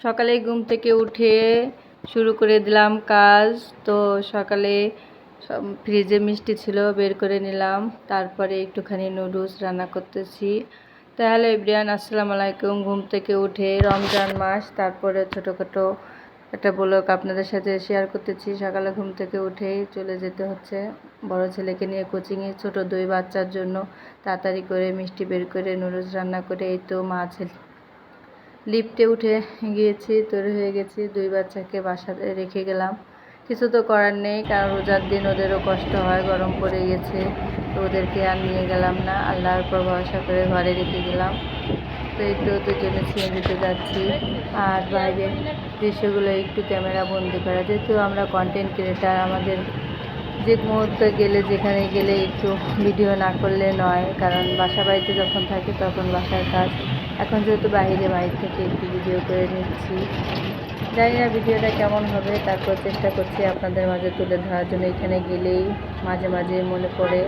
সকালে ঘুম থেকে উঠে শুরু করে দিলাম কাজ। তো সকালে ফ্রিজে মিষ্টি ছিল, বের করে নিলাম। তারপরে একটুখানি নুডলস রান্না করতেছি। তাহলে ইব্রিয়ান আসসালামু আলাইকুম। ঘুম থেকে উঠে রমজান মাস। তারপরে ছোটোখাটো একটা ব্লগ আপনাদের সাথে শেয়ার করতেছি। সকালে ঘুম থেকে উঠেই চলে যেতে হচ্ছে বড় ছেলেকে নিয়ে কোচিংয়ে ছোট দুই বাচ্চার জন্য তাড়াতাড়ি করে মিষ্টি বের করে নুডলস রান্না করে। এই তো মা ছেলে লিফটে উঠে গিয়েছি, তৈরি হয়ে গেছি, দুই বাচ্চাকে বাসাতে রেখে গেলাম। কিছু তো করার নেই, কারণ রোজার দিন ওদেরও কষ্ট হয়, গরম পড়ে গেছে, তো ওদেরকে আর নিয়ে গেলাম না। আল্লাহর পর ভরসা করে ঘরে রেখে গেলাম। তো এই তো দুজনে সিএনজিতে যাচ্ছি। আর বাইরের দৃশ্যগুলো একটু ক্যামেরা বন্দি করা। যেহেতু আমরা কন্টেন্ট ক্রিয়েটার আমাদের যে মুহূর্তে গেলে, যেখানে গেলে একটু ভিডিও না করলে নয়, কারণ বাসা বাড়িতে যখন থাকে, তখন বাসার কাজ এখন যেহেতু বাইরে বাইরে থেকে একটু ভিডিও করে নিচ্ছি। জানি না ভিডিওটা কেমন হবে, তারপর চেষ্টা করছি আপনাদের মাঝে তুলে ধরার জন্য। এখানে গেলেই মাঝে মাঝে মনে পড়ে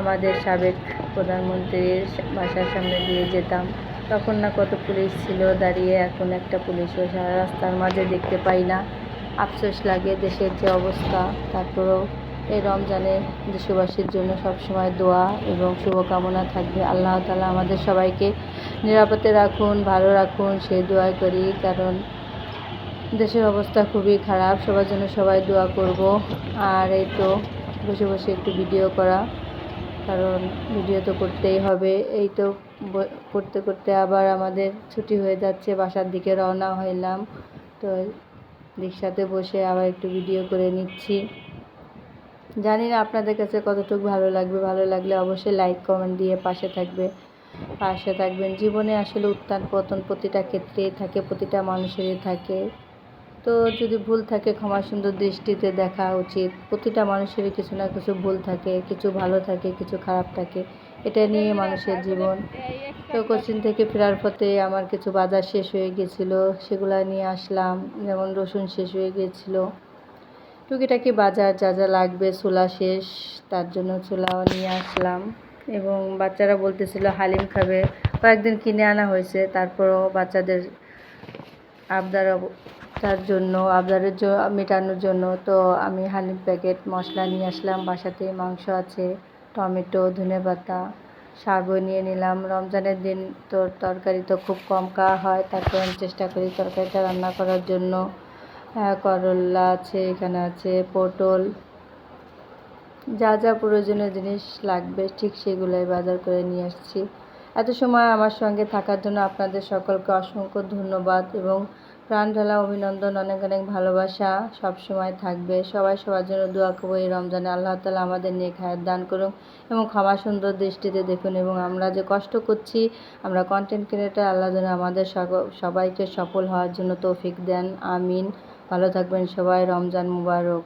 আমাদের সাবেক প্রধানমন্ত্রীর বাসার সামনে দিয়ে যেতাম। তখন না কত পুলিশ ছিল দাঁড়িয়ে, এখন একটা পুলিশও সারা রাস্তার মাঝে দেখতে পাই না। আফসোস লাগে দেশের যে অবস্থা, তারপরেও এই রমজানে দেশবাসীর জন্য সবসময় দোয়া এবং শুভকামনা থাকবে। আল্লাহ তালা আমাদের সবাইকে নিরাপদে রাখুন, ভালো রাখুন সেই দোয়া করি, কারণ দেশের অবস্থা খুবই খারাপ। সবার জন্য সবাই দোয়া করব। আর এই তো বসে বসে একটু ভিডিও করা, কারণ ভিডিও তো করতেই হবে। এই তো করতে করতে আবার আমাদের ছুটি হয়ে যাচ্ছে, বাসার দিকে রওনা হইলাম। তো রিক্সাতে বসে আবার একটু ভিডিও করে নিচ্ছি। জানি না আপনাদের কাছে কতটুকু ভালো লাগবে। ভালো লাগলে অবশ্যই লাইক কমেন্ট দিয়ে পাশে থাকবে। পাশে থাকবেন। জীবনে আসলে উত্থান পতন প্রতিটা ক্ষেত্রেই থাকে, প্রতিটা মানুষেরই থাকে। তো যদি ভুল থাকে, ক্ষমা সুন্দর দৃষ্টিতে দেখা উচিত। প্রতিটা মানুষেরই কিছু না কিছু ভুল থাকে, কিছু ভালো থাকে, কিছু খারাপ থাকে। এটা নিয়ে মানুষের জীবন। তো কোচিং থেকে ফেরার পথে আমার কিছু বাজার শেষ হয়ে গেছিল, সেগুলো নিয়ে আসলাম। যেমন রসুন শেষ হয়ে গিয়েছিল টুকিটাকি বাজার যা যা লাগবে, ছোলা শেষ, তার জন্য ছোলাও নিয়ে আসলাম। এবং বাচ্চারা বলতেছিল, হালিম খাবে। কয়েকদিন কিনে আনা হয়েছে, তারপরও বাচ্চাদের আবদার তার জন্য, আবদারের মেটানোর জন্য। তো আমি হালিম প্যাকেট মশলা নিয়ে আসলাম, বাসাতে মাংস আছে, টমেটো, ধনেপাতা, শাকও নিয়ে নিলাম। রমজানের দিন তো তরকারি তো খুব কম খাওয়া হয়, তারপর আমি চেষ্টা করি তরকারিটা রান্না করার জন্য। হ্যাঁ, করলা আছে এখানে আছে পটল। যা যা প্রয়োজনীয় জিনিস লাগবে ঠিক সেগুলোই বাজার করে নিয়ে আসছি। এত সময় আমার সঙ্গে থাকার জন্য আপনাদের সকলকে অসংখ্য ধন্যবাদ এবং প্রাণ ঢালা অভিনন্দন অনেক অনেক ভালোবাসা সব সময় থাকবে। সবাই সবার জন্য দোয়া করব এই রমজানে। আল্লাহ তালা আমাদের নিয়ে খায়ের দান করুন এবং ক্ষমা সুন্দর দৃষ্টিতে দেখুন এবং আমরা যে কষ্ট করছি আমরা কন্টেন্ট ক্রিয়েটার আল্লাহ যেন আমাদের সবাইকে সফল হওয়ার জন্য তৌফিক দেন। আমিন। ভালো থাকবেন সবাই রমজান মুবারক।